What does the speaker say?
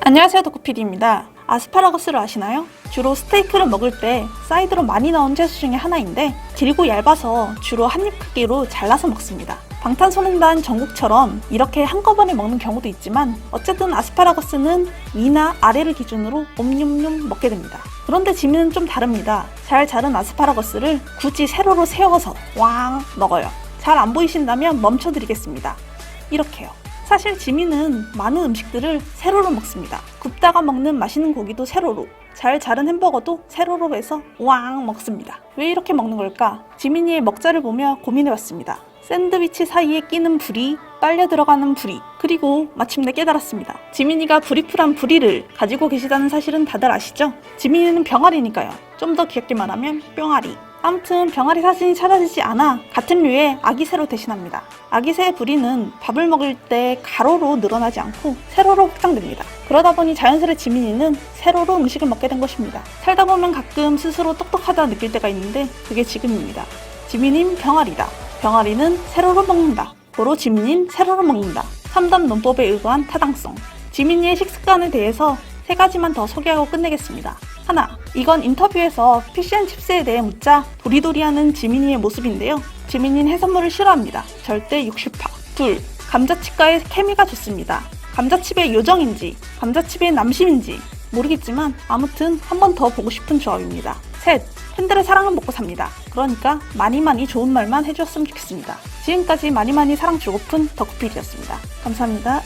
안녕하세요 도쿠피디입니다. 아스파라거스를 아시나요? 주로 스테이크를 먹을 때 사이드로 많이 나온 채소 중에 하나인데 길고 얇아서 주로 한 입 크기로 잘라서 먹습니다. 방탄소년단 전국처럼 이렇게 한꺼번에 먹는 경우도 있지만 어쨌든 아스파라거스는 위나 아래를 기준으로 옴뇸뇸 먹게 됩니다. 그런데 지민은 좀 다릅니다. 잘 자른 아스파라거스를 굳이 세로로 세워서 왕 먹어요. 잘 안 보이신다면 멈춰드리겠습니다. 이렇게요. 사실 지민은 많은 음식들을 세로로 먹습니다. 굽다가 먹는 맛있는 고기도 세로로, 잘 자른 햄버거도 세로로 해서 왕 먹습니다. 왜 이렇게 먹는 걸까? 지민이의 먹자를 보며 고민해봤습니다. 샌드위치 사이에 끼는 불이, 빨려 들어가는 불이, 그리고 마침내 깨달았습니다. 지민이가 브리프란 불이를 가지고 계시다는 사실은 다들 아시죠? 지민이는 병아리니까요. 좀 더 귀엽게 말하면 뿅아리. 아무튼 병아리 사진이 찾아지지 않아 같은 류의 아기새로 대신합니다. 아기새의 부리는 밥을 먹을 때 가로로 늘어나지 않고 세로로 확장됩니다. 그러다 보니 자연스레 지민이는 세로로 음식을 먹게 된 것입니다. 살다 보면 가끔 스스로 똑똑하다 느낄 때가 있는데 그게 지금입니다. 지민인 병아리다. 병아리는 세로로 먹는다. 고로 지민인 세로로 먹는다. 3단 논법에 의거한 타당성. 지민이의 식습관에 대해서 세 가지만 더 소개하고 끝내겠습니다. 하나, 이건 인터뷰에서 피시앤칩스에 대해 묻자 도리도리하는 지민이의 모습인데요. 지민이는 해산물을 싫어합니다. 절대 육식파. 둘, 감자칩과의 케미가 좋습니다. 감자칩의 요정인지, 감자칩의 남심인지 모르겠지만 아무튼 한 번 더 보고 싶은 조합입니다. 셋, 팬들의 사랑을 먹고 삽니다. 그러니까 많이 많이 좋은 말만 해주었으면 좋겠습니다. 지금까지 많이 많이 사랑 주고픈 덕후필이었습니다. 감사합니다.